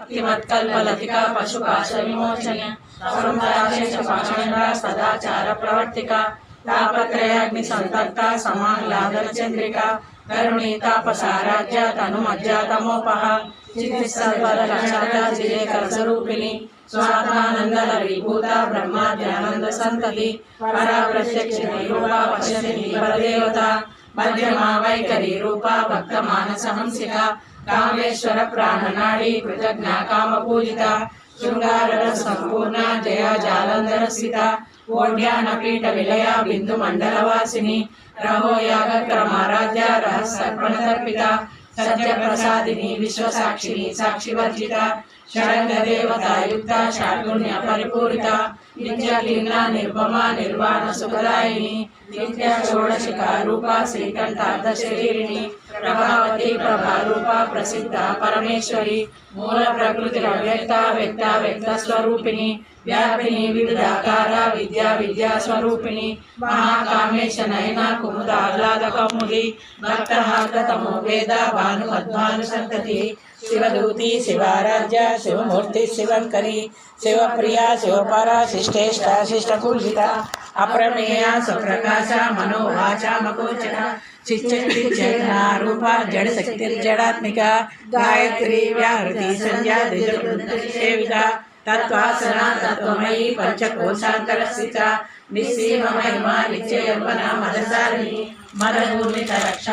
భక్తిమత్కల్పలతికా పశుపాశ విమోచన సంతాశేష పాషండా సదాచార ప్రవర్తిక తాపత్రయాగ్ని సంతప్త సమాహ్లాదన చంద్రిక కరుణీ తాపసారాజ్య తను మజ్జాతమోపహ చిత్తిసర్వద లక్షణ జిలేకర స్వరూపిణి స్వాత్మానందల విభూత కామేశ్వర ప్రాణనాడి కృతజ్ఞ కామ పూజిత శృంగార సంపూర్ణ జయ జాలంధర స్థిత ఓడ్యాన పీఠ విలయ బిందు మండల వాసిని రహోయాగ క్రమారాధ్య రహస్య తర్పిత సత్య ప్రసాదిని విశ్వసాక్షిని సాక్షివర్జిత షడంగ దేవతాయుక్త షాడ్గుణ్య పరిపూరిత నిత్యలింగ నిర్మమ నిర్వాణ సుఖదాయిని నిత్య షోడశిక రూప శ్రీకంఠార్థ శరీరిణి ప్రభావతి ప్రభారూప ప్రసిద్ధ పరమేశ్వరి మూల ప్రకృతి వ్యక్త వ్యక్త వ్యక్త స్వరూపిణి వ్యాపిని వివిధాకార విద్యా విద్యా స్వరూపిణి మహాకామేశ నయన కుముద ఆహ్లాద కౌముది భక్తహార్దతమో వేద భాను మధ్వాను సంతతి శివదూతి శివారాధ్య శివమూర్తి శివంకరి శివప్రియ శివపరా శిష్టేష్ట శిష్టకూషిత అప్రమేయ సుప్రకాశ మనోవాచ మకోచర చిచ్చక్తి జడ శక్తి జడాత్మిక గాయత్రి వ్యాహృతి సంధ్యా సేవిత తత్వాసన తత్వమయీ పంచకోశాంతర స్థిత నిస్సీమ మహిమ నిత్య యౌవన మదసారిణి మదభూమిత రక్ష